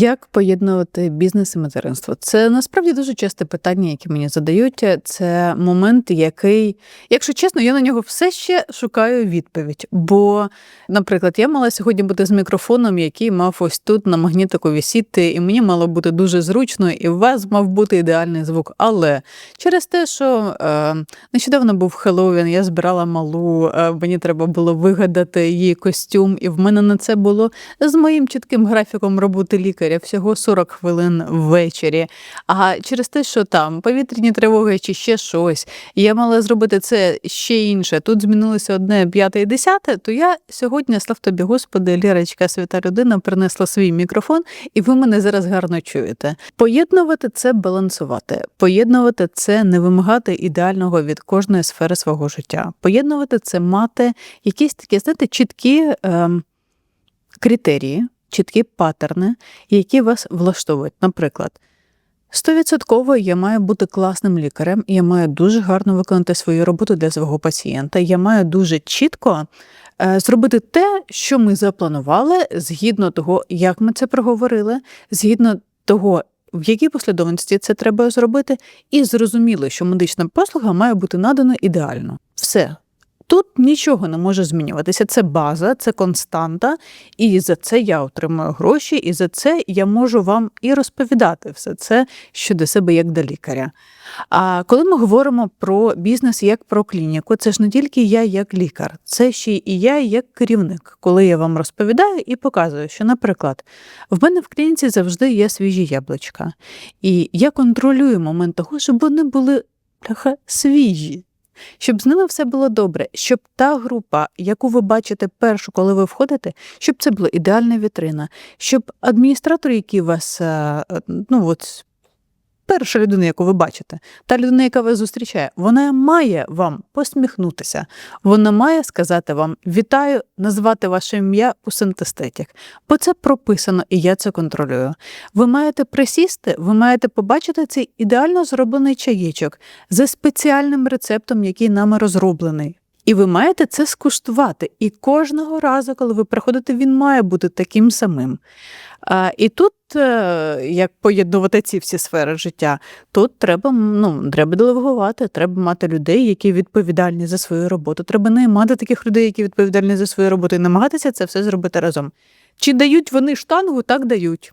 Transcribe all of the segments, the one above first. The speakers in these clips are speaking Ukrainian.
Як поєднувати бізнес і материнство? Це насправді дуже часте питання, яке мені задають. Це момент, який, якщо чесно, я на нього все ще шукаю відповідь. Бо, наприклад, я мала сьогодні бути з мікрофоном, який мав ось тут на магнітику висіти, і мені мало бути дуже зручно, і у вас мав бути ідеальний звук. Але через те, що е, нещодавно був Хеллоуін, я збирала малу, е, мені треба було вигадати її костюм, і в мене на це було з моїм чітким графіком роботи лікаря всього 40 хвилин ввечері. А через те, що там повітряні тривоги чи ще щось, я мала зробити це ще інше. Тут змінилося одне п'яте і десяте, то я сьогодні, слав тобі, Господи, Лірочка, свята людина, принесла свій мікрофон, і ви мене зараз гарно чуєте. Поєднувати це балансувати, поєднувати це не вимагати ідеального від кожної сфери свого життя. Поєднувати це мати якісь такі, знаєте, чіткі ем, критерії, чіткі паттерни, які вас влаштовують. Наприклад, стовідсотково я маю бути класним лікарем, я маю дуже гарно виконати свою роботу для свого пацієнта. Я маю дуже чітко е, зробити те, що ми запланували, згідно того, як ми це проговорили, згідно того. В якій послідовності це треба зробити, і зрозуміло, що медична послуга має бути надана ідеально. Все. Тут нічого не може змінюватися. Це база, це константа, і за це я отримую гроші, і за це я можу вам і розповідати все це щодо себе як до лікаря. А коли ми говоримо про бізнес як про клініку, це ж не тільки я як лікар, це ще і я як керівник, коли я вам розповідаю і показую, що, наприклад, в мене в клініці завжди є свіжі яблучка, і я контролюю момент того, щоб вони були свіжі. Щоб з ними все було добре, щоб та група, яку ви бачите першу, коли ви входите, щоб це була ідеальна вітрина, щоб адміністратор, який вас, е, ну от перша людина, яку ви бачите, та людина, яка вас зустрічає, вона має вам посміхнутися, вона має сказати вам вітаю, назвати ваше ім'я у синтестетях, бо це прописано, і я це контролюю. Ви маєте присісти, ви маєте побачити цей ідеально зроблений чаєчок за спеціальним рецептом, який нами розроблений. І ви маєте це скуштувати. І кожного разу, коли ви приходите, він має бути таким самим. А, І тут, е, як поєднувати ці всі сфери життя, тут треба ну, треба делегувати, треба мати людей, які відповідальні за свою роботу. Треба наймати таких людей, які відповідальні за свою роботу, і намагатися це все зробити разом. Чи дають вони штангу, так дають.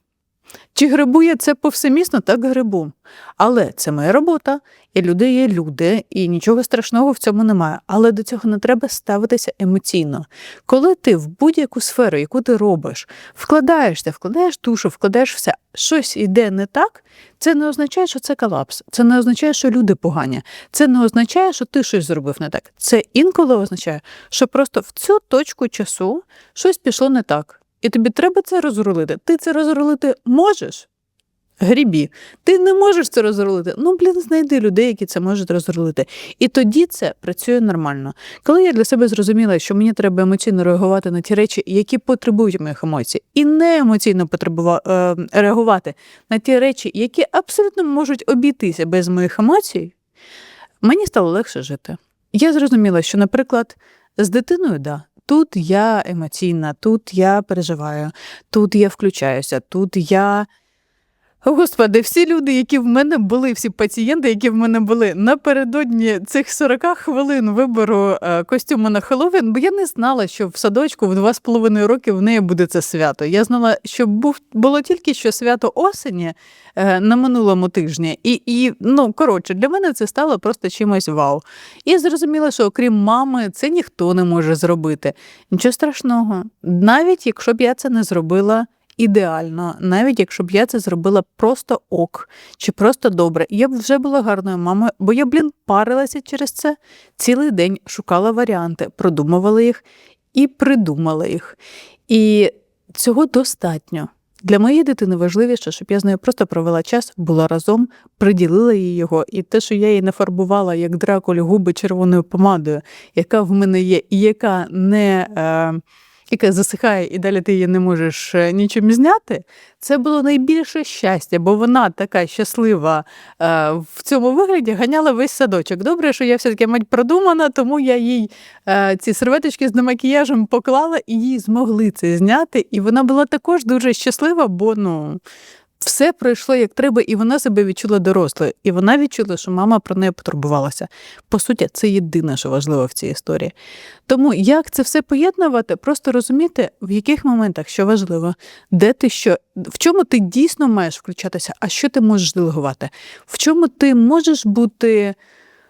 Чи грибує це повсемісно, так грибу. Але це моя робота, і люди є люди, і нічого страшного в цьому немає. Але до цього не треба ставитися емоційно. Коли ти в будь-яку сферу, яку ти робиш, вкладаєшся, вкладаєш душу, вкладаєш все, щось йде не так, це не означає, що це колапс. Це не означає, що люди погані. Це не означає, що ти щось зробив не так. Це інколи означає, що просто в цю точку часу щось пішло не так. І тобі треба це розрулити. Ти це розрулити можеш? Грібі. Ти не можеш це розрулити. Ну, блін, знайди людей, які це можуть розрулити. І тоді це працює нормально. Коли я для себе зрозуміла, що мені треба емоційно реагувати на ті речі, які потребують моїх емоцій, і не емоційно е, реагувати на ті речі, які абсолютно можуть обійтися без моїх емоцій, мені стало легше жити. Я зрозуміла, що, наприклад, з дитиною, да, Тут я емоційна, тут я переживаю, тут я включаюся, тут я. Господи, всі люди, які в мене були, всі пацієнти, які в мене були напередодні цих 40 хвилин вибору е, костюму на Хеллоуін, бо я не знала, що в садочку в два з половиною роки в неї буде це свято. Я знала, що був було тільки що свято осені е, на минулому тижні, і і ну коротше, для мене це стало просто чимось вау. І зрозуміла, що окрім мами, це ніхто не може зробити. Нічого страшного, навіть якщо б я це не зробила ідеально, навіть якщо б я це зробила просто ок чи просто добре. Я б вже була гарною мамою, бо я, блін, парилася через це цілий день, шукала варіанти, продумувала їх і придумала їх. І цього достатньо. Для моєї дитини важливіше, щоб я з нею просто провела час, була разом, приділила їй його, і те, що я її не фарбувала як дракулі губи червоною помадою, яка в мене є, і яка не. Е, яка засихає, і далі ти її не можеш е, нічим зняти. Це було найбільше щастя, бо вона така щаслива е, в цьому вигляді ганяла весь садочок. Добре, що я все-таки мать продумана, тому я їй е, ці серветочки з демакіяжем поклала і їй змогли це зняти. І вона була також дуже щаслива, бо ну. Все пройшло як треба, і вона себе відчула дорослою. І вона відчула, що мама про неї потурбувалася. По суті, це єдине, що важливо в цій історії. Тому як це все поєднувати, просто розуміти, в яких моментах що важливо, де ти що, в чому ти дійсно маєш включатися, а що ти можеш делегувати, в чому ти можеш бути.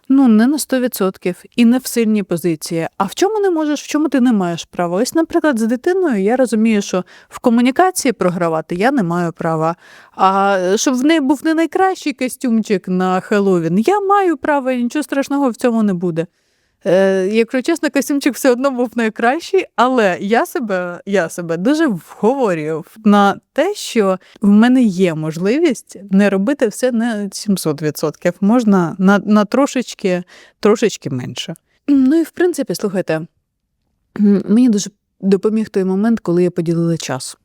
Ну, не на 100% і не в сильній позиції. А в чому не можеш, в чому ти не маєш права? Ось, наприклад, з дитиною я розумію, що в комунікації програвати я не маю права. А щоб в неї був не найкращий костюмчик на Хеллоуін, я маю право, і нічого страшного в цьому не буде. Е, Якщо чесно, костюмчик все одно був найкращий, але я себе я себе дуже вговорюю на те, що в мене є можливість не робити все на 700%. Можна на на трошечки, трошечки менше. Ну і в принципі, слухайте, мені дуже допоміг той момент, коли я поділила час.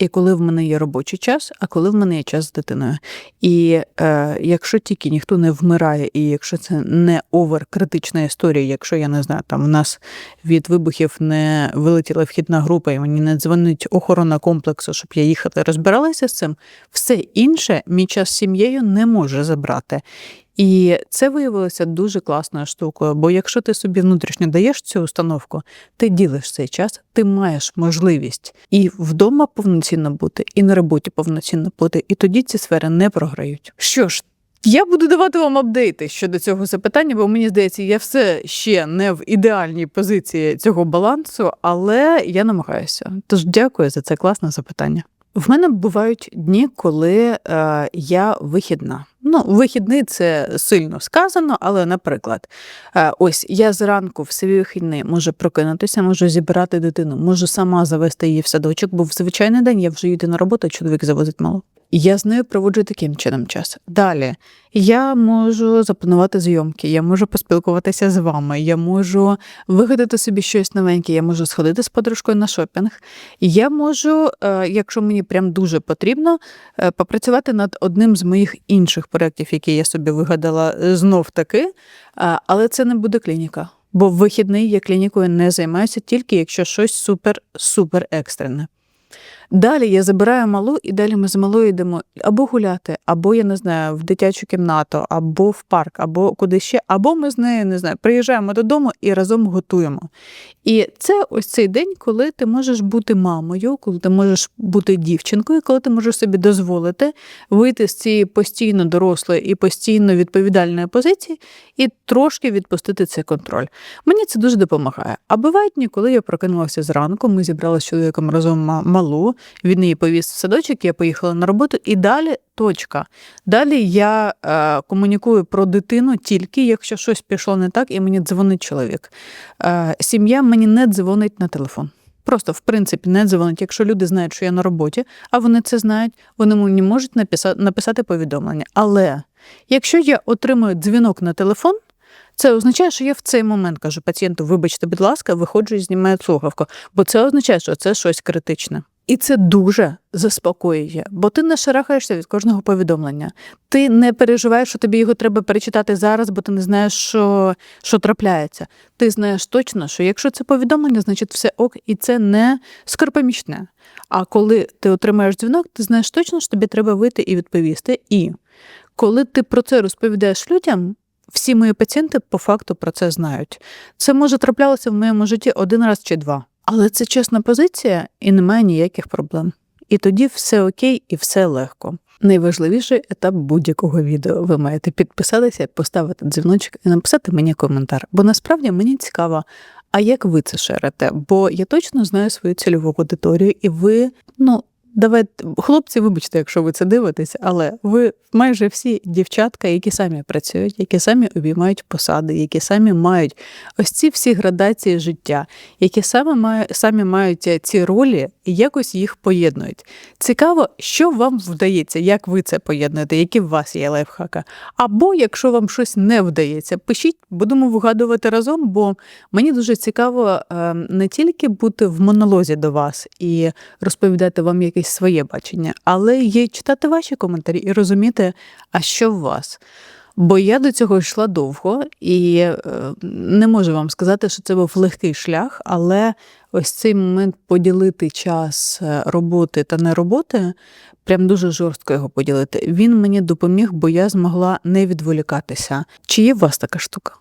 І коли в мене є робочий час, а коли в мене є час з дитиною. І е, якщо тільки ніхто не вмирає, і якщо це не овер критична історія, якщо я не знаю, там у нас від вибухів не вилетіла вхідна група, і мені не дзвонить охорона комплексу, щоб я їхала розбиралася з цим, все інше мій час з сім'єю не може забрати. І це виявилося дуже класною штукою, бо якщо ти собі внутрішньо даєш цю установку, ти ділиш цей час, ти маєш можливість і вдома повноцінно бути, і на роботі повноцінно бути, і тоді ці сфери не програють. Що ж, я буду давати вам апдейти щодо цього запитання, бо мені здається, я все ще не в ідеальній позиції цього балансу, але я намагаюся. Тож дякую за це класне запитання. В мене бувають дні, коли е, я вихідна. Ну, вихідний це сильно сказано, але, наприклад, е, ось я зранку в свій вихідний можу прокинутися, можу зібрати дитину, можу сама завести її в садочок, бо в звичайний день я вже йду на роботу, чоловік завозить мало. Я з нею проводжу таким чином час. Далі я можу запланувати зйомки, я можу поспілкуватися з вами, я можу вигадати собі щось новеньке, я можу сходити з подружкою на шопінг. Я можу, е, якщо мені прям дуже потрібно, е, попрацювати над одним з моїх інших проєктів, які я собі вигадала е, знов таки, але це не буде клініка. Бо в вихідний я клінікою не займаюся тільки якщо щось супер-супер екстрене. Далі я забираю малу, і далі ми з малою йдемо або гуляти, або я не знаю, в дитячу кімнату, або в парк, або куди ще, або ми з нею не знаю, приїжджаємо додому і разом готуємо. І це ось цей день, коли ти можеш бути мамою, коли ти можеш бути дівчинкою, коли ти можеш собі дозволити вийти з цієї постійно дорослої і постійно відповідальної позиції і трошки відпустити цей контроль. Мені це дуже допомагає. А бувають дні, коли я прокинулася зранку, ми зібрали з чоловіком разом малу, він її повіз в садочок, я поїхала на роботу, і далі точка. Далі я е, комунікую про дитину тільки, якщо щось пішло не так, і мені дзвонить чоловік. Е, Сім'я мені не дзвонить на телефон. Просто, в принципі, не дзвонить. Якщо люди знають, що я на роботі, а вони це знають, вони мені можуть написати, написати повідомлення. Але якщо я отримую дзвінок на телефон, це означає, що я в цей момент кажу пацієнту, вибачте, будь ласка, виходжу і знімаю слухавку, бо це означає, що це щось критичне. І це дуже заспокоює, бо ти не шарахаєшся від кожного повідомлення. Ти не переживаєш, що тобі його треба перечитати зараз, бо ти не знаєш, що що трапляється. Ти знаєш точно, що якщо це повідомлення, значить все ок, і це не скоропомічне. А коли ти отримаєш дзвінок, ти знаєш точно, що тобі треба вийти і відповісти. І коли ти про це розповідаєш людям, всі мої пацієнти по факту про це знають. Це може траплялося в моєму житті один раз чи два. Але це чесна позиція і немає ніяких проблем. І тоді все окей і все легко. Найважливіший етап будь-якого відео. Ви маєте підписатися, поставити дзвіночок і написати мені коментар. Бо насправді мені цікаво, а як ви це шерите? Бо я точно знаю свою цільову аудиторію, і ви, ну, давайте, хлопці, вибачте, якщо ви це дивитесь, але ви майже всі дівчатка, які самі працюють, які самі обіймають посади, які самі мають ось ці всі градації життя, які самі мають е, ці ролі і якось їх поєднують. Цікаво, що вам вдається, як ви це поєднуєте, які в вас є лайфхаки. Або якщо вам щось не вдається, пишіть, будемо вигадувати разом, бо мені дуже цікаво е, не тільки бути в монолозі до вас і розповідати вам якесь своє бачення, але й читати ваші коментарі і розуміти, а що в вас. Бо я до цього йшла довго і е, не можу вам сказати, що це був легкий шлях, але ось цей момент поділити час е, роботи та не роботи, прям дуже жорстко його поділити. Він мені допоміг, бо я змогла не відволікатися. Чи є у вас така штука?